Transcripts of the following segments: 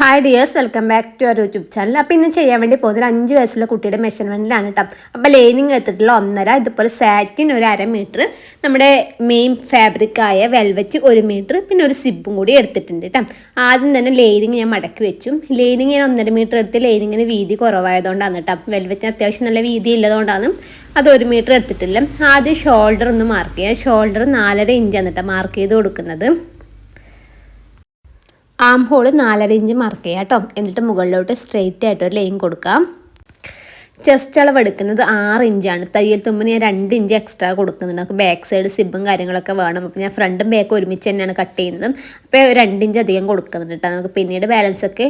Hi dears welcome back to our YouTube channel അപ്പോൾ ഇന്ന് ചെയ്യാൻ വേണ്ടി പോകുന്നത് അഞ്ച് വയസ്സുള്ള കുട്ടിയുടെ മെഷർമെന്റിലാണ് കേട്ടോ അപ്പോൾ ലൈനിങ് എടുത്തിട്ടുള്ള ഒന്നര ഇതുപോലെ സാറ്റിൻ ഒരു അര മീറ്റർ നമ്മുടെ മെയിൻ ഫാബ്രിക്കായ വെൽവെറ്റ് ഒരു മീറ്റർ പിന്നെ ഒരു സിബും കൂടി എടുത്തിട്ടുണ്ട് കേട്ടോ ആദ്യം തന്നെ ലൈനിങ് ഞാൻ മടക്കി വെച്ചു. ലൈനിങ് ഞാൻ ഒന്നര മീറ്റർ എടുത്ത് ലൈനിങ്ങിന് വീതി കുറവായതുകൊണ്ടാണ് കേട്ടോ വെൽവെറ്റിന് അത്യാവശ്യം നല്ല വീതി ഉള്ളതുകൊണ്ടാണ് അത് ഒരു മീറ്റർ എടുത്തിട്ടില്ല. ആദ്യം ഷോൾഡർ ഒന്ന് മാർക്ക് ചെയ്യുക. ഷോൾഡർ നാലര ഇഞ്ചാണ് കേട്ടോ മാർക്ക് ചെയ്ത് കൊടുക്കുന്നത്. ആം ഹോൾ നാലര ഇഞ്ച് മാർക്ക് ചെയ്യാം കേട്ടോ എന്നിട്ട് മുകളിലോട്ട് സ്ട്രെയിറ്റ് ആയിട്ട് ഒരു ലൈൻ കൊടുക്കാം. ചെസ്റ്റ് അളവ് എടുക്കുന്നത് ആറ് ഇഞ്ചാണ്. തയ്യൽ തുമ്പിന് ഞാൻ രണ്ട് ഇഞ്ച് എക്സ്ട്രാ കൊടുക്കുന്നുണ്ട്. നമുക്ക് ബാക്ക് സൈഡ് സിബും കാര്യങ്ങളൊക്കെ വേണം. അപ്പോൾ ഞാൻ ഫ്രണ്ടും ബാക്കും ഒരുമിച്ച് തന്നെയാണ് കട്ട് ചെയ്യുന്നത്. അപ്പോൾ രണ്ട് ഇഞ്ച് അധികം കൊടുക്കുന്നുണ്ട് കേട്ടോ നമുക്ക് പിന്നീട് ബാലൻസ് ഒക്കെ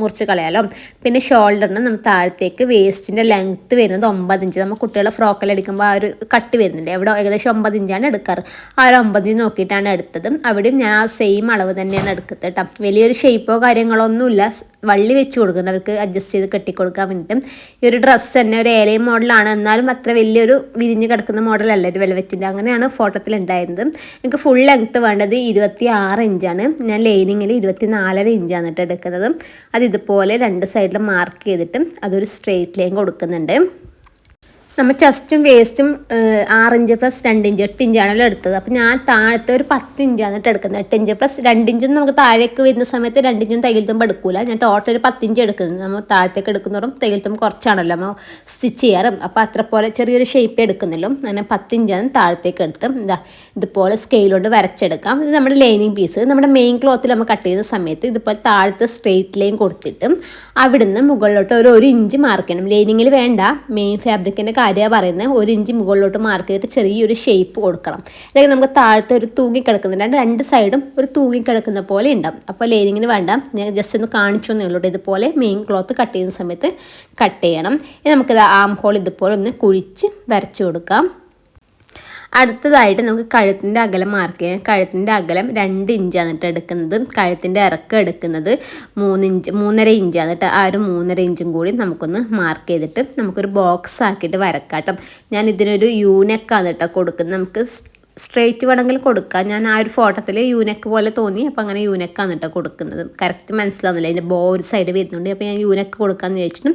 മുറിച്ച് കളയാലോ. പിന്നെ ഷോൾഡറിന് നമ്മൾ താഴത്തേക്ക് വേസ്റ്റിന്റെ ലെങ്ത്ത് വരുന്നത് ഒമ്പത് ഇഞ്ച്. നമ്മൾ കുട്ടികളെ ഫ്രോക്കെല്ലാം എടുക്കുമ്പോൾ ആ ഒരു കട്ട് വരുന്നില്ലേ? അവിടെ ഏകദേശം ഒമ്പത് ഇഞ്ചാണ് എടുക്കാറ്. ആ ഒരു ഒമ്പത് ഇഞ്ച് നോക്കിയിട്ടാണ് എടുത്തത്. അവിടെയും ഞാൻ ആ സെയിം അളവ് തന്നെയാണ് എടുക്കുന്നത് കേട്ടോ വലിയൊരു ഷേപ്പോ കാര്യങ്ങളോ ഒന്നുമില്ല. വള്ളി വെച്ച് കൊടുക്കുന്നത്. അവർക്ക് അഡ്ജസ്റ്റ് ചെയ്ത് കെട്ടിക്കൊടുക്കാൻ വേണ്ടിയിട്ട്. ഈ ഒരു ഡ്രസ്സ് തന്നെ ഒരു ഏലയും മോഡലാണ് എന്നാലും അത്ര വലിയൊരു വിരിഞ്ഞ് കിടക്കുന്ന മോഡലല്ല ഒരു വെൽവെറ്റിന്റെ അങ്ങനെയാണ് ഫോട്ടോത്തിൽ ഉണ്ടായിരുന്നത്. എനിക്ക് ഫുൾ ലെങ്ത്ത് വേണ്ടത് ഇരുപത്തി ആറ് ഇഞ്ചാണ് ഞാൻ ലൈനിങ്ങിൽ ഇരുപത്തി നാലര ഇഞ്ചാണ് കേട്ടോ എടുക്കുന്നത്. അത് ഇതുപോലെ രണ്ട് സൈഡിൽ മാർക്ക് ചെയ്തിട്ട് അതൊരു സ്ട്രെയിറ്റ് ലൈൻ കൊടുക്കുന്നുണ്ട്. നമ്മൾ ചെസ്റ്റും വേസ്റ്റും ആറിഞ്ച് പ്ലസ് രണ്ടിഞ്ച് എട്ട് ഇഞ്ചാണല്ലോ എടുത്തത്. അപ്പം ഞാൻ താഴത്തെ ഒരു പത്ത് ഇഞ്ചാണ് എന്നിട്ട് എടുക്കുന്നത്. എട്ട് ഇഞ്ച് പ്ലസ് രണ്ടിഞ്ചും നമുക്ക് താഴേക്ക് വരുന്ന സമയത്ത് രണ്ടിഞ്ചും തയ്യൽ തുമ്പ് എടുക്കൂല. ഞാൻ ടോട്ടൽ ഒരു പത്ത് ഇഞ്ച് എടുക്കുന്നത്. നമ്മൾ താഴത്തേക്ക് എടുക്കുന്നതും തയ്യൽ തുമ്പ് കുറച്ചാണല്ലോ നമ്മൾ സ്റ്റിച്ച് ചെയ്യാറ്. അപ്പോൾ അത്ര പോലെ ചെറിയൊരു ഷേപ്പ് എടുക്കുന്നല്ലോ. അങ്ങനെ പത്ത് ഇഞ്ചാണ് താഴത്തേക്ക് എടുത്ത് എന്താ ഇതുപോലെ സ്കെയിൽ കൊണ്ട് വരച്ചെടുക്കാം. ഇത് നമ്മുടെ ലൈനിങ് പീസ് നമ്മുടെ മെയിൻ ക്ലോത്തിൽ നമ്മൾ കട്ട് ചെയ്യുന്ന സമയത്ത് ഇതുപോലെ താഴത്തെ സ്ട്രെയിറ്റ് ലൈൻ കൊടുത്തിട്ടും അവിടുന്ന് മുകളിലോട്ട് ഒരു ഒരു ഇഞ്ച് മാർക്ക് ചെയ്യണം. ലൈനിങ്ങിൽ വേണ്ട. മെയിൻ ഫാബ്രിക്കിന്റെ കാര്യമാണ് പറയുന്നത് ഒരു ഇഞ്ച് മുകളിലോട്ട് മാർക്ക് ചെയ്തിട്ട് ചെറിയൊരു ഷേപ്പ് കൊടുക്കണം. അല്ലെങ്കിൽ നമുക്ക് താഴത്തെ ഒരു തൂങ്ങി കിടക്കുന്നുണ്ട്. രണ്ട് സൈഡും ഒരു തൂങ്ങി കിടക്കുന്ന പോലെ ഉണ്ടാവും. അപ്പോൾ ലൈനിങ്ങിന് വേണ്ട. ഞാൻ ജസ്റ്റ് ഒന്ന് കാണിച്ചു നിങ്ങളോട് ഇതുപോലെ മെയിൻ ക്ലോത്ത് കട്ട് ചെയ്യുന്ന സമയത്ത് കട്ട് ചെയ്യണം. നമുക്കിത് ആം ഹോൾ ഇതുപോലെ ഒന്ന് കുഴിച്ച് വരച്ചു കൊടുക്കാം. അടുത്തതായിട്ട് നമുക്ക് കഴുത്തിന്റെ അകലം മാർക്ക് ചെയ്യാം. കഴുത്തിന്റെ അകലം രണ്ട് ഇഞ്ചാണ് കേട്ടോ എടുക്കുന്നത്. കഴുത്തിന്റെ ഇറക്കം എടുക്കുന്നത് മൂന്നിഞ്ച് മൂന്നര ഇഞ്ചാണ് കേട്ടോ ആ ഒരു മൂന്നര ഇഞ്ചും കൂടി നമുക്കൊന്ന് മാർക്ക് ചെയ്തിട്ട് നമുക്കൊരു ബോക്സ് ആക്കിയിട്ട് വരക്കാം കേട്ടോ ഞാൻ ഇതിനൊരു യൂനെക്കാണ് കേട്ടോ കൊടുക്കുന്നത്. നമുക്ക് സ്ട്രെയിറ്റ് വേണമെങ്കിൽ കൊടുക്കാം. ഞാൻ ആ ഒരു ഫോട്ടോത്തിൽ യൂനെക്ക് പോലെ തോന്നി. അപ്പോൾ അങ്ങനെ യൂനെക്കാണ് കേട്ടോ കൊടുക്കുന്നത്. കറക്റ്റ് മനസ്സിലാവുന്നില്ല. അതിന്റെ ബോ ഒരു സൈഡ് വരുന്നുണ്ട്. അപ്പോൾ ഞാൻ യൂനെക്ക് കൊടുക്കാമെന്ന് വിചാരിച്ചിട്ടും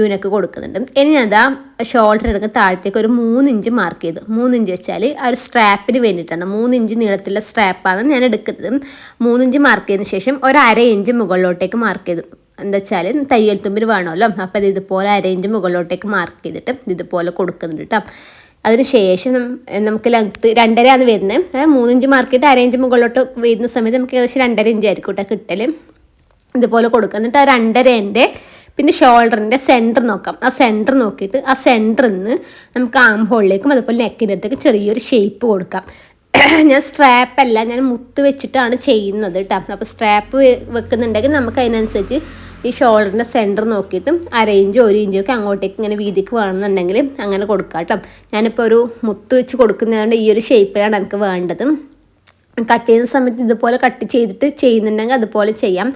യൂനെക്ക് കൊടുക്കുന്നുണ്ട്. ഇനി അതാ ഷോൾഡർ എടുക്കുന്ന താഴത്തേക്ക് ഒരു മൂന്ന് ഇഞ്ച് മാർക്ക് ചെയ്തു. മൂന്ന് ഇഞ്ച് വെച്ചാൽ ആ ഒരു സ്ട്രാപ്പിന് വേണ്ടിയിട്ടാണ് മൂന്ന് ഇഞ്ച് നീളത്തിലുള്ള സ്ട്രാപ്പാണ് ഞാൻ എടുക്കുന്നത്. മൂന്ന് ഇഞ്ച് മാർക്ക് ചെയ്തതിന് ശേഷം ഒരു അര ഇഞ്ച് മുകളിലോട്ടേക്ക് മാർക്ക് ചെയ്തു. എന്താ വെച്ചാൽ തയ്യൽ തുമ്പിന് വേണമല്ലോ. അപ്പോൾ ഇത് ഇതുപോലെ അര ഇഞ്ച് മുകളിലോട്ടേക്ക് മാർക്ക് ചെയ്തിട്ട് ഇതുപോലെ കൊടുക്കുന്നുണ്ട് കേട്ടോ അതിനുശേഷം നമുക്ക് ലെങ്ത്ത് ആണ് വരുന്നത്. മൂന്നിഞ്ച് മാർക്കിട്ട് അരയിഞ്ച് മുകളിലോട്ട് വരുന്ന സമയത്ത് നമുക്ക് ഏകദേശം രണ്ടര ഇഞ്ച് ആയിരിക്കും കേട്ടോ കിട്ടൽ ഇതുപോലെ കൊടുക്കുക. എന്നിട്ട് ആ രണ്ടരേന്റെ പിന്നെ ഷോൾഡറിന്റെ സെന്റർ നോക്കാം. ആ സെന്റർ നോക്കിയിട്ട് ആ സെന്ററിൽ നിന്ന് നമുക്ക് ആം ഹോളിലേക്കും അതുപോലെ നെക്കിന്റെ അടുത്തേക്ക് ചെറിയൊരു ഷേപ്പ് കൊടുക്കാം. ഞാൻ സ്ട്രാപ്പ് അല്ല ഞാൻ മുത്ത് വെച്ചിട്ടാണ് ചെയ്യുന്നത് കേട്ടോ അപ്പോൾ സ്ട്രാപ്പ് വെക്കുന്നുണ്ടെങ്കിൽ നമുക്ക് അതിനനുസരിച്ച് ഈ ഷോൾഡറിന്റെ സെന്റർ നോക്കിയിട്ട് അര ഇഞ്ച് ഒരു ഇഞ്ചൊക്കെ അങ്ങോട്ടേക്ക് ഇങ്ങനെ വീതിക്ക് വേണമെന്നുണ്ടെങ്കിൽ അങ്ങനെ കൊടുക്കാം കേട്ടോ. ഞാനിപ്പോൾ ഒരു മുത്ത് വെച്ച് കൊടുക്കുന്നതുകൊണ്ട് ഈ ഒരു ഷേപ്പിലാണ് എനിക്ക് വേണ്ടത്. കട്ട് ചെയ്യുന്ന സമയത്ത് ഇതുപോലെ കട്ട് ചെയ്തിട്ട് ചെയ്യുന്നുണ്ടെങ്കിൽ അതുപോലെ ചെയ്യാം.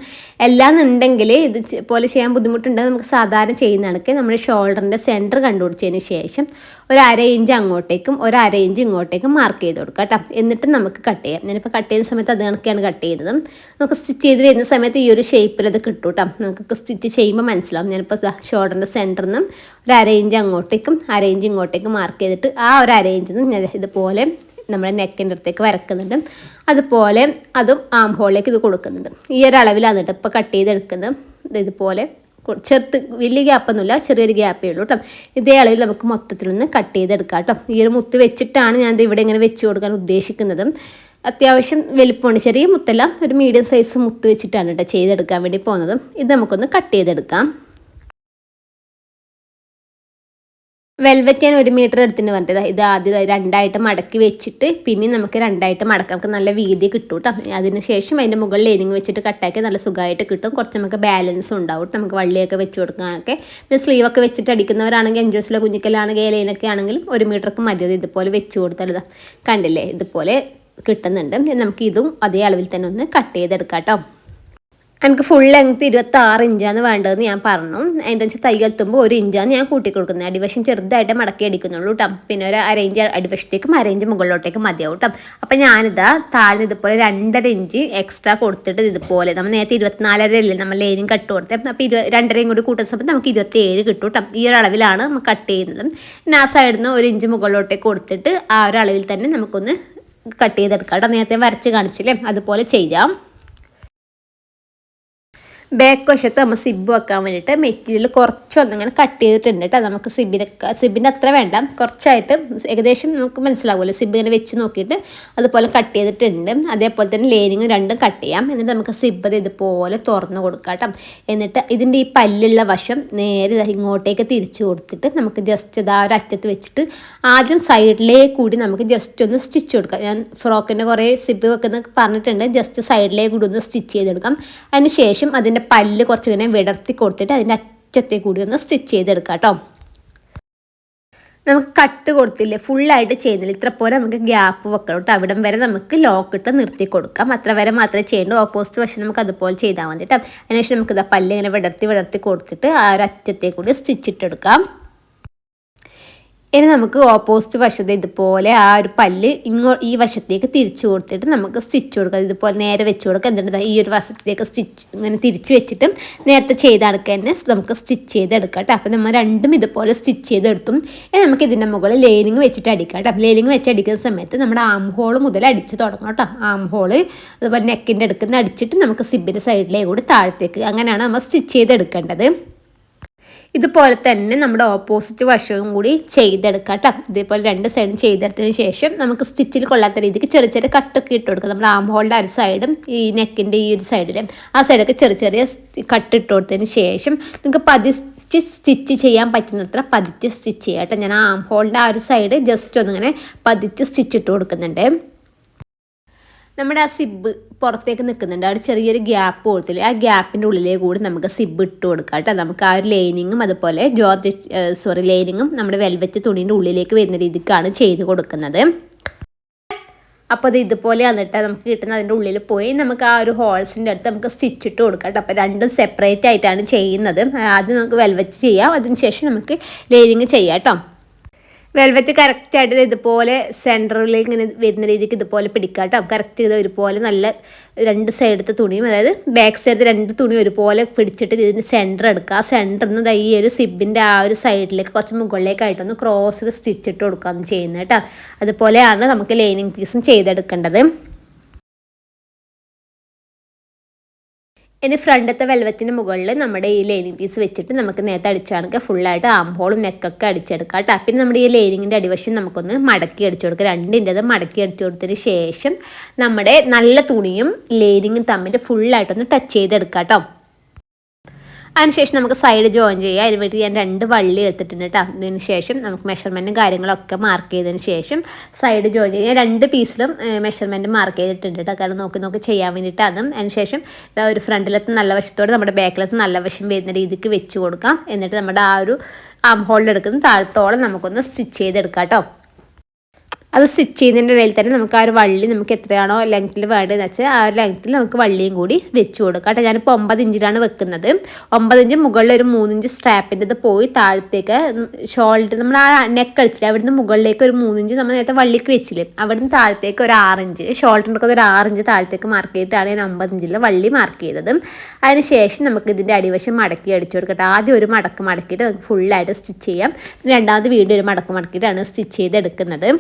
എല്ലാന്നുണ്ടെങ്കിൽ ഇത് പോലെ ചെയ്യാൻ ബുദ്ധിമുട്ടുണ്ടെങ്കിൽ നമുക്ക് സാധാരണ ചെയ്യുന്ന കണക്ക് നമ്മുടെ ഷോൾഡറിന്റെ സെന്റർ കണ്ടുപിടിച്ചതിന് ശേഷം ഒരു അര ഇഞ്ച് അങ്ങോട്ടേക്കും ഒരു അര ഇഞ്ച് ഇങ്ങോട്ടേക്കും മാർക്ക് ചെയ്ത് കൊടുക്കുക കേട്ടോ. എന്നിട്ട് നമുക്ക് കട്ട് ചെയ്യാം. ഞാനിപ്പോൾ കട്ട് ചെയ്യുന്ന സമയത്ത് അത് കണക്കാണ് കട്ട് ചെയ്യുന്നത്. നമുക്ക് സ്റ്റിച്ച് ചെയ്ത് വരുന്ന സമയത്ത് ഈ ഒരു ഷേപ്പിൽ അത് കിട്ടും കേട്ടോ നമുക്ക് സ്റ്റിച്ച് ചെയ്യുമ്പോൾ മനസ്സിലാവും ഞാനിപ്പോൾ ഷോൾഡറിന്റെ സെന്ററിൽ നിന്ന് ഒരു അര ഇഞ്ച് അങ്ങോട്ടേക്കും അര ഇഞ്ച് ഇങ്ങോട്ടേക്കും മാർക്ക് ചെയ്തിട്ട് ആ ഒരു അര ഇഞ്ചിൽ നിന്ന് ഞാൻ ഇതുപോലെ നമ്മുടെ നെക്കിന്റെ അടുത്തേക്ക് വരക്കുന്നുണ്ട്. അതുപോലെ അതും ആം ഹോളിലേക്ക് ഇത് കൊടുക്കുന്നുണ്ട്. ഈ ഒരു അളവിലാണ് കേട്ടോ ഇപ്പോൾ കട്ട് ചെയ്തെടുക്കുന്നത് ഇതുപോലെ ചെറുത്ത് വലിയ ഗ്യാപ്പൊന്നുമില്ല ചെറിയൊരു ഗ്യാപ്പേ ഉള്ളൂ കേട്ടോ ഇതേ അളവിൽ നമുക്ക് മൊത്തത്തിൽ നിന്ന് കട്ട് ചെയ്തെടുക്കാം കേട്ടോ ഈ ഒരു മുത്ത് വെച്ചിട്ടാണ് ഞാനിത് ഇവിടെ ഇങ്ങനെ വെച്ച് കൊടുക്കാൻ ഉദ്ദേശിക്കുന്നത്. അത്യാവശ്യം വലിപ്പമാണ് ചെറിയ മുത്തല്ല ഒരു മീഡിയം സൈസ് മുത്ത് വെച്ചിട്ടാണ് കേട്ടോ ചെയ്തെടുക്കാൻ വേണ്ടി പോകുന്നത്. ഇത് നമുക്കൊന്ന് കട്ട് ചെയ്തെടുക്കാം. വെൽവെറ്റ് ഞാൻ ഒരു മീറ്റർ എടുത്തിട്ട് പറഞ്ഞിട്ട്. ഇത് ആദ്യം രണ്ടായിട്ട് മടക്കി വെച്ചിട്ട് പിന്നെ നമുക്ക് രണ്ടായിട്ട് മടക്കാം. നമുക്ക് നല്ല വീതി കിട്ടും കേട്ടോ അതിന് ശേഷം അതിന്റെ മുകളിൽ ലൈനിങ് വെച്ചിട്ട് കട്ടാക്കി നല്ല സുഖമായിട്ട് കിട്ടും. കുറച്ച് നമുക്ക് ബാലൻസ് ഉണ്ടാവും നമുക്ക് വള്ളിയൊക്കെ വെച്ച് കൊടുക്കാനൊക്കെ. പിന്നെ സ്ലീവൊക്കെ വെച്ചിട്ട് അടിക്കുന്നവരാണെങ്കിൽ എൻജോസിലെ കുഞ്ഞിക്കലാണെങ്കിൽ ലൈനൊക്കെ ആണെങ്കിലും ഒരു മീറ്റർക്ക് മതി ഇതുപോലെ വെച്ച് കൊടുത്താൽ കണ്ടില്ലേ? ഇതുപോലെ കിട്ടുന്നുണ്ട്. നമുക്ക് ഇതും അതേ അളവിൽ തന്നെ ഒന്ന് കട്ട് ചെയ്തെടുക്കാം കേട്ടോ എനിക്ക് ഫുൾ ലെങ്ത് ഇരുപത്തി ആറ് ഇഞ്ചാണ് വേണ്ടതെന്ന് ഞാൻ പറഞ്ഞു. അതിന്റെ വെച്ചാൽ തൈ എത്തുമ്പോൾ ഒരു ഇഞ്ചാണ് ഞാൻ കൂട്ടി കൊടുക്കുന്നത് അടിവശം ചെറുതായിട്ട് മടക്കി അടിക്കുന്നുള്ളൂ കേട്ടോ പിന്നെ ഒരു അര ഇഞ്ച് അടിവശത്തേക്കും അര അരയിഞ്ച് മുകളിലോട്ടേക്കും മതിയാവും കേട്ടോ അപ്പം ഞാനിതാ താഴ്ന്ന് ഇതുപോലെ രണ്ടര ഇഞ്ച് എക്സ്ട്രാ കൊടുത്തിട്ട് ഇതുപോലെ നമ്മൾ നേരത്തെ ഇരുപത്തിനാലര അല്ലേ നമ്മൾ ലൈനും കട്ട് കൊടുത്തേ. അപ്പോൾ ഇരുപത് രണ്ടരയും കൂടി കൂട്ടുന്ന സമയത്ത് നമുക്ക് ഇരുപത്തി ഏഴ് കിട്ടും കേട്ടോ ഈ ഒരു അളവിലാണ് നമ്മൾ കട്ട് ചെയ്യുന്നത്. പിന്നെ ആ സൈഡിൽ നിന്ന് ഒരു ഇഞ്ച് മുകളിലോട്ടേക്ക് കൊടുത്തിട്ട് ആ ഒരു അളവിൽ തന്നെ നമുക്കൊന്ന് കട്ട് ചെയ്തെടുക്കാം കേട്ടോ നേരത്തെ വരച്ച് കാണിച്ചില്ലേ? അതുപോലെ ചെയ്യാം. ബാക്ക് വശത്ത് നമ്മൾ സിബ് വെക്കാൻ വേണ്ടിയിട്ട് മെറ്റീരിയൽ കുറച്ചൊന്നിങ്ങനെ കട്ട് ചെയ്തിട്ടുണ്ട് കേട്ടോ നമുക്ക് സിബിനെ സിബിന്റെ അത്ര വേണ്ട. കുറച്ചായിട്ട് ഏകദേശം നമുക്ക് മനസ്സിലാവുമല്ലോ. സിബ് ഇങ്ങനെ വെച്ച് നോക്കിയിട്ട് അതുപോലെ കട്ട് ചെയ്തിട്ടുണ്ട്. അതേപോലെ തന്നെ ലേനിങ്ങും രണ്ടും കട്ട് ചെയ്യാം. എന്നിട്ട് നമുക്ക് സിബ് ഇതുപോലെ തുറന്ന് കൊടുക്കാം കേട്ടോ എന്നിട്ട് ഇതിന്റെ ഈ പല്ലുള്ള വശം നേരെ ഇങ്ങോട്ടേക്ക് തിരിച്ചു കൊടുത്തിട്ട് നമുക്ക് ജസ്റ്റ് ഇതാ ഒരു അറ്റത്ത് വെച്ചിട്ട് ആദ്യം സൈഡിലേക്ക് കൂടി നമുക്ക് ജസ്റ്റ് ഒന്ന് സ്റ്റിച്ച് കൊടുക്കാം. ഞാൻ ഫ്രോക്കിന്റെ കുറേ സിബ് വെക്കുന്ന പറഞ്ഞിട്ടുണ്ട്. ജസ്റ്റ് സൈഡിലേക്ക് കൂടി ഒന്ന് സ്റ്റിച്ച് ചെയ്തെടുക്കാം. അതിന് ശേഷം അതിന്റെ അതിന്റെ പല്ല് കുറച്ച് ഇങ്ങനെ വിടർത്തി കൊടുത്തിട്ട് അതിന്റെ അറ്റത്തെ കൂടി ഒന്ന് സ്റ്റിച്ച് ചെയ്തെടുക്കാം കേട്ടോ. നമുക്ക് കട്ട് കൊടുത്തില്ലേ ഫുള്ളായിട്ട് ചെയ്യുന്നില്ല. ഇത്ര പോലെ നമുക്ക് ഗ്യാപ്പ് വെക്കണം കേട്ടോ. അവിടം വരെ നമുക്ക് ലോക്ക് ഇട്ട് നിർത്തി കൊടുക്കാം. അത്ര വരെ മാത്രമേ ചെയ്യേണ്ടൂ. ഓപ്പോസിറ്റ് വശം നമുക്ക് അതുപോലെ ചെയ്താൽ മതി കേട്ടോ. അതിനുശേഷം നമുക്ക് ഇതാ പല്ല് ഇങ്ങനെ വിടർത്തി വിടർത്തി കൊടുത്തിട്ട് ആ ഒരു അറ്റത്തെ കൂടി സ്റ്റിച്ച് ഇട്ടെടുക്കാം. ഇനി നമുക്ക് ഓപ്പോസിറ്റ് വശത്ത് ഇതുപോലെ ആ ഒരു പല്ല് ഇങ്ങോ ഈ വശത്തേക്ക് തിരിച്ചു കൊടുത്തിട്ട് നമുക്ക് സ്റ്റിച്ച് കൊടുക്കാം. ഇതുപോലെ നേരെ വെച്ച് കൊടുക്കാം. എന്നിട്ട് ഈ ഒരു വശത്തേക്ക് സ്റ്റിച്ച് ഇങ്ങനെ തിരിച്ച് വെച്ചിട്ട് നേരത്തെ ചെയ്ത കണക്ക് തന്നെ നമുക്ക് സ്റ്റിച്ച് ചെയ്തെടുക്കാം കേട്ടോ. അപ്പോൾ നമ്മൾ രണ്ടും ഇതുപോലെ സ്റ്റിച്ച് ചെയ്തെടുത്തും ഇനി നമുക്ക് ഇതിന്റെ മുകളിൽ ലേനിങ് വെച്ചിട്ട് അടിക്കാം കേട്ടോ. ലേനിങ് വെച്ച് അടിക്കുന്ന സമയത്ത് നമ്മുടെ ആം ഹോൾ മുതൽ അടിച്ച് തുടങ്ങണം കേട്ടോ. ആം ഹോൾ അതുപോലെ നെക്കിന്റെ അടുക്കുന്ന അടിച്ചിട്ട് നമുക്ക് സിബിന്റെ സൈഡിലേക്ക് കൂടി താഴത്തേക്ക് അങ്ങനെയാണ് നമ്മൾ സ്റ്റിച്ച് ചെയ്തെടുക്കേണ്ടത് ഇതുപോലെ തന്നെ നമ്മുടെ ഓപ്പോസിറ്റ് വശവും കൂടി ചെയ്തെടുക്കാം കേട്ടോ ഇതേപോലെ രണ്ട് സൈഡും ചെയ്തെടുത്തതിന് ശേഷം നമുക്ക് സ്റ്റിച്ചിൽ കൊള്ളാത്ത രീതിക്ക് ചെറിയ ചെറിയ കട്ടൊക്കെ ഇട്ട് കൊടുക്കുക നമ്മുടെ ആം ഹോളിന്റെ ഒരു സൈഡും ഈ നെക്കിന്റെ ഈ ഒരു സൈഡിൽ ആ സൈഡൊക്കെ ചെറിയ ചെറിയ കട്ട് ഇട്ട് കൊടുത്തതിന് ശേഷം നിങ്ങൾക്ക് പതിച്ച് സ്റ്റിച്ച് ചെയ്യാൻ പറ്റുന്നത്ര പതിച്ച് സ്റ്റിച്ച് ചെയ്യാം കേട്ടോ. ഞാൻ ആം ഹോളിന്റെ ആ ഒരു സൈഡ് ജസ്റ്റ് ഒന്നിങ്ങനെ പതിച്ച് സ്റ്റിച്ച് ഇട്ട് കൊടുക്കുന്നുണ്ട്. നമ്മുടെ ആ സിബ് പുറത്തേക്ക് നിൽക്കുന്നുണ്ട്. അവിടെ ചെറിയൊരു ഗ്യാപ്പ് കൊടുത്തില്ല? ആ ഗ്യാപ്പിന്റെ ഉള്ളിലേക്ക് കൂടി നമുക്ക് സിബ് ഇട്ട് കൊടുക്കാം കേട്ടോ. നമുക്ക് ആ ഒരു ലൈനിങ്ങും അതുപോലെ ജോർജ് സോറി ലൈനിങ്ങും നമ്മുടെ വെൽവെറ്റ് തുണീന്റെ ഉള്ളിലേക്ക് വരുന്ന രീതിക്കാണ് ചെയ്ത് കൊടുക്കുന്നത്. അപ്പോൾ അത് ഇതുപോലെ വന്നിട്ട് നമുക്ക് കിട്ടുന്ന അതിന്റെ ഉള്ളിൽ പോയി നമുക്ക് ആ ഒരു ഹോൾസിന്റെ അടുത്ത് നമുക്ക് സ്റ്റിച്ച് ഇട്ട് കൊടുക്കാം കേട്ടോ. അപ്പോൾ രണ്ടും സെപ്പറേറ്റ് ആയിട്ടാണ് ചെയ്യുന്നത്. ആദ്യം നമുക്ക് വെൽവെറ്റ് ചെയ്യാം. അതിന് ശേഷം നമുക്ക് ലൈനിങ് ചെയ്യാം കേട്ടോ. വെൽവെറ്റ് കറക്റ്റായിട്ട് ഇതുപോലെ സെന്ററിൽ ഇങ്ങനെ വരുന്ന രീതിക്ക് ഇതുപോലെ പിടിക്കാം കേട്ടോ കറക്റ്റ് ചെയ്ത് ഒരുപോലെ നല്ല രണ്ട് സൈഡത്തെ തുണിയും അതായത് ബാക്ക് സൈഡത്തെ രണ്ട് തുണി ഒരുപോലെ പിടിച്ചിട്ട് ഇതിന് സെന്റർ എടുക്കുക. ആ സെന്ററിൽ നിന്ന് ഈ ഒരു സിബിന്റെ ആ ഒരു സൈഡിലേക്ക് കുറച്ച് മുകളിലേക്കായിട്ടൊന്ന് ക്രോസ് സ്റ്റിച്ചിട്ട് കൊടുക്കുകയാണ് ചെയ്യുന്നത് കേട്ടോ. അതുപോലെയാണ് നമുക്ക് ലൈനിങ് പീസും ചെയ്തെടുക്കേണ്ടത്. ഇനി ഫ്രണ്ടത്തെ വെൽവത്തിന് മുകളിൽ നമ്മുടെ ഈ ലൈനിങ് പീസ് വെച്ചിട്ട് നമുക്ക് നേരത്തെ അടിച്ചാണെങ്കിൽ ഫുള്ളായിട്ട് ആം ഹോളും നെക്കൊക്കെ അടിച്ചെടുക്കാം കേട്ടോ. പിന്നെ നമ്മുടെ ഈ ലൈനിങ്ങിന്റെ അടിവശം നമുക്കൊന്ന് മടക്കി അടിച്ചു കൊടുക്കുക രണ്ടിന്റെത് മടക്കി അടിച്ചു കൊടുത്തതിന് ശേഷം നമ്മുടെ നല്ല തുണിയും ലൈനിങ്ങും തമ്മിൽ ഫുള്ളായിട്ടൊന്ന് ടച്ച് ചെയ്തെടുക്കാം കേട്ടോ. അതിനുശേഷം നമുക്ക് സൈഡ് ജോയിൻ ചെയ്യാം. അതിന് വേണ്ടി ഞാൻ രണ്ട് വള്ളി എടുത്തിട്ടുണ്ട് കേട്ടോ അതിന് ശേഷം നമുക്ക് മെഷർമെന്റും കാര്യങ്ങളൊക്കെ മാർക്ക് ചെയ്തതിന് ശേഷം സൈഡ് ജോയിൻ ചെയ്യാം. ഞാൻ രണ്ട് പീസിലും മെഷർമെന്റ് മാർക്ക് ചെയ്തിട്ടുണ്ട് കേട്ടോ കാരണം നോക്കി നോക്കി ചെയ്യാൻ വേണ്ടിയിട്ടാണ് അതിനുശേഷം ഒരു ഫ്രണ്ടിലത്തെ നല്ല വശത്തോടെ നമ്മുടെ ബാക്കിലത്തെ നല്ല വശം വരുന്ന രീതിക്ക് വെച്ച് കൊടുക്കാം. എന്നിട്ട് നമ്മുടെ ആ ഒരു ആം ഹോളിൽ എടുക്കുന്ന. താഴത്തോളം നമുക്കൊന്ന് സ്റ്റിച്ച് ചെയ്തെടുക്കാം കേട്ടോ അത് സ്റ്റിച്ച് ചെയ്യുന്നതിന്റെ ഇടയിൽ തന്നെ നമുക്ക് ആ ഒരു വള്ളി നമുക്ക് എത്രയാണോ ലെങ്ത്തിൽ വേണ്ടതെന്ന് വെച്ചാൽ ആ ഒരു ലെങ്ത്തിൽ നമുക്ക് വള്ളിയും കൂടി വെച്ച് കൊടുക്കാം കേട്ടോ. ഞാനിപ്പോൾ ഒമ്പത് ഇഞ്ചിലാണ് വെക്കുന്നത്. ഒമ്പത് ഇഞ്ച് മുകളിൽ ഒരു മൂന്നിഞ്ച് സ്ട്രാപ്പിന്റെ ഇത് പോയി താഴത്തേക്ക് ഷോൾഡർ നമ്മൾ ആ നെക്ക് അടിച്ചില്ല അവിടുന്ന് മുകളിലേക്ക് ഒരു മൂന്നിഞ്ച് നമ്മൾ നേരത്തെ വള്ളിക്ക് വെച്ചില്ലേ അവിടുന്ന് താഴത്തേക്ക് ഒരു ആറിഞ്ച് ഷോൾഡറിനൊക്കെ ഒരു ആറിഞ്ച് താഴത്തേക്ക് മാർക്ക് ചെയ്തിട്ടാണ് ഞാൻ ഒമ്പത് ഇഞ്ചിൽ വള്ളി മാർക്ക് ചെയ്തത്. അതിന് ശേഷം നമുക്ക് ഇതിന്റെ അടിവശം മടക്കി അടിച്ചു കൊടുക്കട്ടെ. ആദ്യം ഒരു മടക്ക് മടക്കിയിട്ട് നമുക്ക് ഫുള്ളായിട്ട് സ്റ്റിച്ച് ചെയ്യാം. രണ്ടാമത് വീണ്ടും ഒരു മടക്ക് മടക്കിയിട്ടാണ് സ്റ്റിച്ച് ചെയ്തെടുക്കുന്നത്.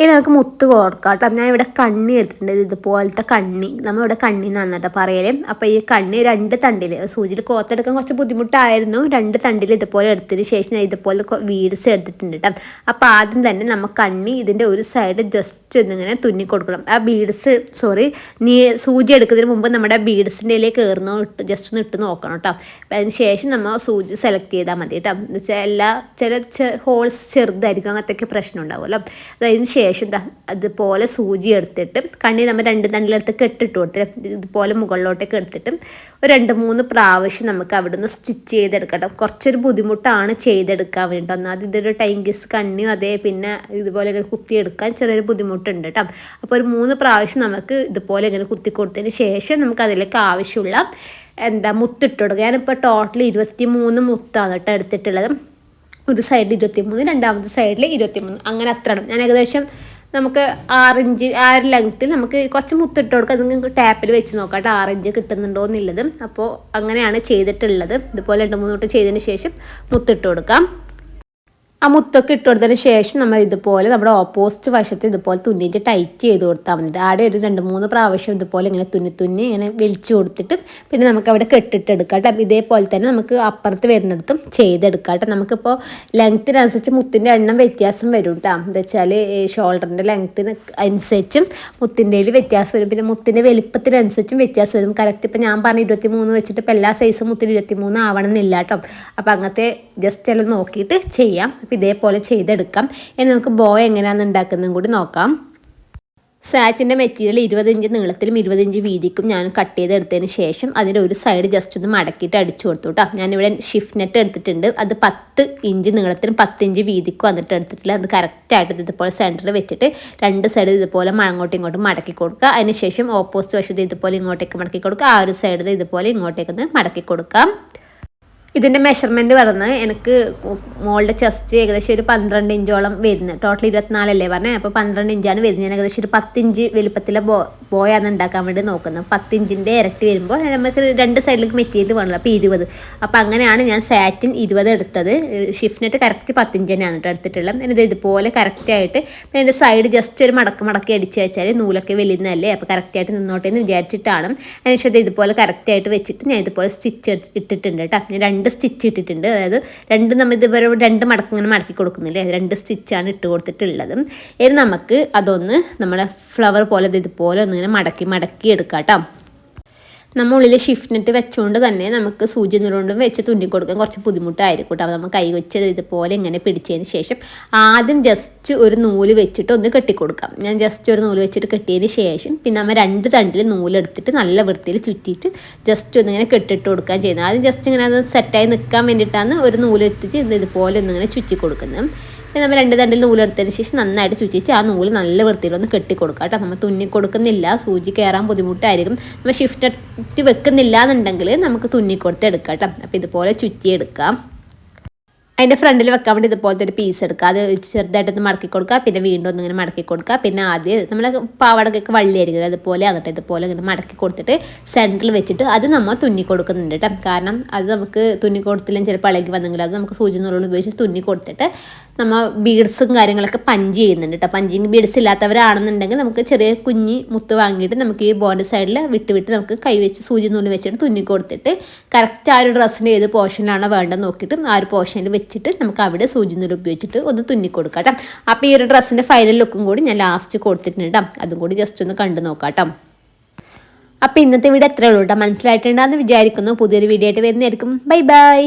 ഇനി നമുക്ക് മുത്ത് കോർക്കാം കേട്ടോ. ഞാൻ ഇവിടെ കണ്ണി എടുത്തിട്ടുണ്ട്. ഇതുപോലത്തെ കണ്ണി. നമ്മൾ ഇവിടെ കണ്ണി എന്നാണ് കേട്ടോ പറയൽ. അപ്പോൾ ഈ കണ്ണി രണ്ട് തണ്ടിൽ സൂചിയിൽ കോർത്തെടുക്കാൻ കുറച്ച് ബുദ്ധിമുട്ടായിരുന്നു. രണ്ട് തണ്ടിൽ ഇതുപോലെ എടുത്തതിന് ശേഷം ഞാൻ ഇതുപോലെ വീഡ്സ് എടുത്തിട്ടുണ്ട് കേട്ടോ. അപ്പോൾ ആദ്യം തന്നെ നമ്മൾ കണ്ണി ഇതിന്റെ ഒരു സൈഡ് ജസ്റ്റ് ഒന്നിങ്ങനെ തുന്നി കൊടുക്കണം. ആ ബീഡ്സ് സോറി നീ സൂചി എടുക്കുന്നതിന് മുമ്പ് നമ്മുടെ ബീഡ്സിന്റെ ഇതിലേക്ക് കയറുന്നോ ഇട്ട് ജസ്റ്റ് ഒന്ന് ഇട്ട് നോക്കണം കേട്ടോ. അതിന് ശേഷം നമ്മൾ സൂചി സെലക്ട് ചെയ്താൽ മതി കേട്ടോ. എന്ന് വെച്ചാൽ എല്ലാ ചില ഹോൾസ് ചെറുതായിരിക്കും. അങ്ങനത്തെ പ്രശ്നം ഉണ്ടാവുമല്ലോ. അതിന് ശേഷം ശേഷം അതുപോലെ സൂചി എടുത്തിട്ട് കണ്ണി നമ്മൾ രണ്ട് തണ്ടിലെടുത്ത് കെട്ടിട്ട് കൊടുത്തിട്ട് ഇതുപോലെ മുകളിലോട്ടേക്ക് എടുത്തിട്ട് ഒരു രണ്ട് മൂന്ന് പ്രാവശ്യം നമുക്ക് അവിടെ നിന്ന് സ്റ്റിച്ച് ചെയ്തെടുക്കണം. കുറച്ചൊരു ബുദ്ധിമുട്ടാണ് ചെയ്തെടുക്കാൻ വേണ്ടി ഒന്നാമത് ഇതൊരു ടൈങ്കിസ് കണ്ണിയും അതേ പിന്നെ ഇതുപോലെ ഇങ്ങനെ കുത്തിയെടുക്കാൻ ചെറിയൊരു ബുദ്ധിമുട്ടുണ്ട് കേട്ടോ. അപ്പോൾ ഒരു മൂന്ന് പ്രാവശ്യം നമുക്ക് ഇതുപോലെ ഇങ്ങനെ കുത്തി കൊടുത്തതിന് ശേഷം നമുക്ക് അതിലേക്ക് ആവശ്യമുള്ള എന്താ മുത്തിട്ട് കൊടുക്കുക. ഞാനിപ്പോൾ ടോട്ടൽ ഇരുപത്തി മൂന്ന് മുത്താണ് കേട്ടോ എടുത്തിട്ടുള്ളത്. ഒരു സൈഡിൽ ഇരുപത്തി മൂന്ന് രണ്ടാമത്തെ സൈഡിൽ ഇരുപത്തി മൂന്ന് അങ്ങനെ അത്ര ഞാൻ ഏകദേശം നമുക്ക് ആറിഞ്ച് ആ ഒരു ലെങ്ത്തിൽ നമുക്ക് കുറച്ച് മുത്തിട്ട് കൊടുക്കുക അത് ടാപ്പിൽ വെച്ച് നോക്കാം ആറിഞ്ച് കിട്ടുന്നുണ്ടോ എന്നുള്ളത്. അപ്പോൾ അങ്ങനെയാണ് ചെയ്തിട്ടുള്ളത്. ഇതുപോലെ രണ്ട് മൂന്ന് തൊട്ട് ചെയ്തതിന് ശേഷം മുത്തിട്ട് കൊടുക്കാം. ആ മുത്തൊക്കെ ഇട്ട് കൊടുത്തതിന് ശേഷം നമ്മൾ ഇതുപോലെ നമ്മുടെ ഓപ്പോസിറ്റ് വശത്ത് ഇതുപോലെ തുന്നിയിട്ട് ടൈറ്റ് ചെയ്ത് കൊടുത്താൽ മതി. ആടെ ഒരു രണ്ട് മൂന്ന് പ്രാവശ്യം ഇതുപോലെ ഇങ്ങനെ തുന്നി തുന്നി ഇങ്ങനെ വലിച്ചു കൊടുത്തിട്ട് പിന്നെ നമുക്ക് അവിടെ കെട്ടിട്ട് എടുക്കാം ഇതേപോലെ തന്നെ നമുക്ക് അപ്പുറത്ത് വരുന്നിടത്തും ചെയ്തെടുക്കാം കേട്ടോ. നമുക്കിപ്പോൾ ലെങ്ത്തിനനുസരിച്ച് മുത്തിന്റെ എണ്ണം വ്യത്യാസം വരും കേട്ടോ. എന്താ വെച്ചാൽ ഷോൾഡറിന്റെ ലെങ്ത്തിന് അനുസരിച്ചും മുത്തിന്റെ വ്യത്യാസം വരും. പിന്നെ മുത്തിന്റെ വലിപ്പത്തിനനുസരിച്ചും വ്യത്യാസം വരും. കറക്റ്റ് ഇപ്പോൾ ഞാൻ പറഞ്ഞ ഇരുപത്തി മൂന്ന് വെച്ചിട്ട് ഇപ്പോൾ എല്ലാ സൈസും മുത്തിന് ഇരുപത്തി മൂന്ന് ആവണം എന്നില്ല കേട്ടോ. അപ്പോൾ അങ്ങനത്തെ ജസ്റ്റ് എല്ലാം നോക്കിയിട്ട് ചെയ്യാം. അപ്പോൾ ഇതേപോലെ ചെയ്തെടുക്കാം. ഇനി നമുക്ക് ബോ എങ്ങനെയാണെന്ന് ഉണ്ടാക്കുന്നതും കൂടി നോക്കാം. സാറ്റിന്റെ മെറ്റീരിയൽ ഇരുപത് ഇഞ്ച് നീളത്തിലും ഇരുപത് ഇഞ്ച് വീതിക്കും ഞാൻ കട്ട് ചെയ്തെടുത്തതിന് ശേഷം അതിന്റെ ഒരു സൈഡ് ജസ്റ്റ് ഒന്ന് മടക്കിയിട്ട് അടിച്ചു കൊടുത്തു കേട്ടോ ഞാനിവിടെ ഷിഫ്റ്റ് നെറ്റ് എടുത്തിട്ടുണ്ട്. അത് പത്ത് ഇഞ്ച് നീളത്തിലും പത്ത് ഇഞ്ച് വീതിക്കും വന്നിട്ട് എടുത്തിട്ടില്ല. അത് കറക്റ്റായിട്ട് ഇതുപോലെ സെന്ററിൽ വെച്ചിട്ട് രണ്ട് സൈഡ് ഇതുപോലെ അങ്ങോട്ടും ഇങ്ങോട്ടും മടക്കി കൊടുക്കുക. അതിനുശേഷം ഓപ്പോസിറ്റ് വശത്ത് ഇതുപോലെ ഇങ്ങോട്ടേക്ക് മടക്കി കൊടുക്കുക. ആ ഒരു സൈഡിൽ ഇതുപോലെ ഇങ്ങോട്ടേക്കൊന്ന് മടക്കി കൊടുക്കാം. ഇതിന്റെ മെഷർമെന്റ് പറഞ്ഞ് എനിക്ക് മോളുടെ ചെസ്റ്റ് ഏകദേശം ഒരു പന്ത്രണ്ട് ഇഞ്ചോളം വരുന്നത്. ടോട്ടൽ ഇരുപത്തിനാലല്ലേ പറഞ്ഞത് അപ്പോൾ പന്ത്രണ്ട് ഇഞ്ചാണ് വരുന്നത്. ഞാൻ ഏകദേശം ഒരു പത്തിഞ്ച് വലുപ്പത്തിലെ ബോ ബോയാണ് ഉണ്ടാക്കാൻ വേണ്ടി നോക്കുന്നത്. പത്തിഞ്ചിന്റെ ഇരട്ടി വരുമ്പോൾ നമുക്ക് രണ്ട് സൈഡിലേക്ക് മെറ്റീരിയൽ വേണമല്ലോ അപ്പോൾ ഇരുപത്. അപ്പോൾ അങ്ങനെയാണ് ഞാൻ സാറ്റിൻ ഇരുപത് എടുത്തത്. ഷിഫ്റ്റിനായിട്ട് കറക്റ്റ് പത്തിഞ്ച് തന്നെയാണ് കേട്ടോ എടുത്തിട്ടുള്ളത്. എന്നിട്ട് ഇതുപോലെ കറക്റ്റായിട്ട് പിന്നെ എന്റെ സൈഡ് ജസ്റ്റ് ഒരു മടക്ക് മടക്കി അടിച്ച് വെച്ചാൽ നൂലൊക്കെ വലിയുന്നതല്ലേ അപ്പോൾ കറക്റ്റായിട്ട് നിന്നോട്ടെ എന്ന് വിചാരിച്ചിട്ടാണ്. അതിനുശേഷം ഇതുപോലെ കറക്റ്റായിട്ട് വെച്ചിട്ട് ഞാൻ ഇതുപോലെ സ്റ്റിച്ച് ഇട്ടിട്ടുണ്ട് കേട്ടോ. ഞാൻ രണ്ട് സ്റ്റിച്ച് ഇട്ടിട്ടുണ്ട്. അതായത് രണ്ട് നമ്മൾ ഇതുവരെ രണ്ട് മടക്ക് ഇങ്ങനെ മടക്കി കൊടുക്കുന്നില്ലേ? രണ്ട് സ്റ്റിച്ചാണ് ഇട്ട് കൊടുത്തിട്ടുള്ളത്. ഇനി നമുക്ക് അതൊന്ന് നമ്മളെ ഫ്ലവർ പോലെ ഇതുപോലെ ഒന്നിങ്ങനെ മടക്കി മടക്കി എടുക്കാം കേട്ടോ നമ്മൾ ഉള്ളിൽ ഷിഫ്റ്റ് നെറ്റ് വെച്ചുകൊണ്ട് തന്നെ നമുക്ക് സൂചി നൂലുകൊണ്ടും വെച്ച് തുന്നി കൊടുക്കാൻ കുറച്ച് ബുദ്ധിമുട്ടായിരിക്കും കേട്ടോ അപ്പോൾ നമ്മൾ കൈ വെച്ച് ഇതുപോലെ ഇങ്ങനെ പിടിച്ചതിന് ശേഷം ആദ്യം ജസ്റ്റ് ഒരു നൂൽ വെച്ചിട്ട് ഒന്ന് കെട്ടിക്കൊടുക്കാം. ഞാൻ ജസ്റ്റ് ഒരു നൂൽ വെച്ചിട്ട് കെട്ടിയതിന് ശേഷം പിന്നെ നമ്മൾ രണ്ട് തണ്ടിൽ നൂലെടുത്തിട്ട് നല്ല വൃത്തിയിൽ ചുറ്റിയിട്ട് ജസ്റ്റ് ഒന്ന് ഇങ്ങനെ കെട്ടിട്ട് കൊടുക്കാൻ ചെയ്യുന്നത്. ആദ്യം ജസ്റ്റ് ഇങ്ങനെ അത് സെറ്റായി നിൽക്കാൻ വേണ്ടിയിട്ടാണ് ഒരു നൂലെടുത്തിട്ട് ഇതുപോലെ ഒന്നിങ്ങനെ ചുറ്റി കൊടുക്കുന്നത്. പിന്നെ നമ്മൾ രണ്ട് തണ്ടിൽ നൂലെടുത്തതിന് ശേഷം നന്നായിട്ട് ചുറ്റിച്ച് ആ നൂൽ നല്ല വൃത്തിയിലൊന്ന് കെട്ടി കൊടുക്കുക കേട്ടോ. നമ്മൾ തുന്നി കൊടുക്കുന്നില്ല സൂചി കയറാൻ ബുദ്ധിമുട്ടായിരിക്കും. നമ്മൾ ഷിഫ്റ്റ് വെക്കുന്നില്ല എന്നുണ്ടെങ്കിൽ നമുക്ക് തുന്നി കൊടുത്ത് എടുക്കാം കേട്ടോ. അപ്പോൾ ഇതുപോലെ ചുറ്റിയെടുക്കാം. അതിന്റെ ഫ്രണ്ടിൽ വെക്കാൻ വേണ്ടി ഇതുപോലത്തെ ഒരു പീസ് എടുക്കുക അത് ചെറുതായിട്ടൊന്ന് മടക്കി കൊടുക്കുക പിന്നെ വീണ്ടും ഒന്നിങ്ങനെ മടക്കി കൊടുക്കുക. പിന്നെ ആദ്യം നമ്മൾ പാവാടക്കൊക്കെ വള്ളിയായിരിക്കും. അതുപോലെ എന്നിട്ട് ഇതുപോലെ ഇങ്ങനെ മടക്കി കൊടുത്തിട്ട് സെന്ററിൽ വെച്ചിട്ട് അത് നമ്മൾ തുന്നി കൊടുക്കുന്നുണ്ട് കേട്ടോ. കാരണം അത് നമുക്ക് തുന്നി കൊടുത്തില്ലെങ്കിൽ ചിലപ്പോൾ ഇളകി വന്നെങ്കിൽ അത് നമുക്ക് സൂചി നൂലുകൾ ഉപയോഗിച്ച് തുന്നി കൊടുത്തിട്ട് നമ്മൾ ബീഡ്സും കാര്യങ്ങളൊക്കെ പഞ്ച് ചെയ്യുന്നുണ്ട് കേട്ടോ പഞ്ചിങ് ബീഡ്സ് ഇല്ലാത്തവരാണെന്നുണ്ടെങ്കിൽ നമുക്ക് ചെറിയ കുഞ്ഞി മുത്ത് വാങ്ങിയിട്ട് നമുക്ക് ഈ ബോണ്ട് സൈഡിൽ വിട്ട് വിട്ട് നമുക്ക് കൈ വെച്ച് സൂചി നൂൽ വെച്ചിട്ട് തുന്നി കൊടുത്തിട്ട് കറക്റ്റ് ആ ഒരു ഡ്രസ്സിന്റെ ഏത് പോർഷനാണോ വേണ്ടത് നോക്കിയിട്ട് ആ ഒരു പോർഷനിൽ വെച്ചിട്ട് നമുക്ക് അവിടെ സൂചി നൂൽ ഉപയോഗിച്ചിട്ട് ഒന്ന് തുന്നി കൊടുക്കാം കേട്ടോ അപ്പോൾ ഈ ഒരു ഡ്രസ്സിന്റെ ഫൈനൽ ലുക്കും കൂടി ഞാൻ ലാസ്റ്റ് കൊടുത്തിട്ടുണ്ട് കേട്ടോ അതും കൂടി ജസ്റ്റ് ഒന്ന് കണ്ടു നോക്കാം കേട്ടോ അപ്പോൾ ഇന്നത്തെ വീഡിയോ എത്രയുള്ളൂ കേട്ടോ മനസ്സിലായിട്ടുണ്ടാന്ന് വിചാരിക്കുന്നു. പുതിയൊരു വീഡിയോ ആയിട്ട് വരുന്നതായിരിക്കും. Bye bye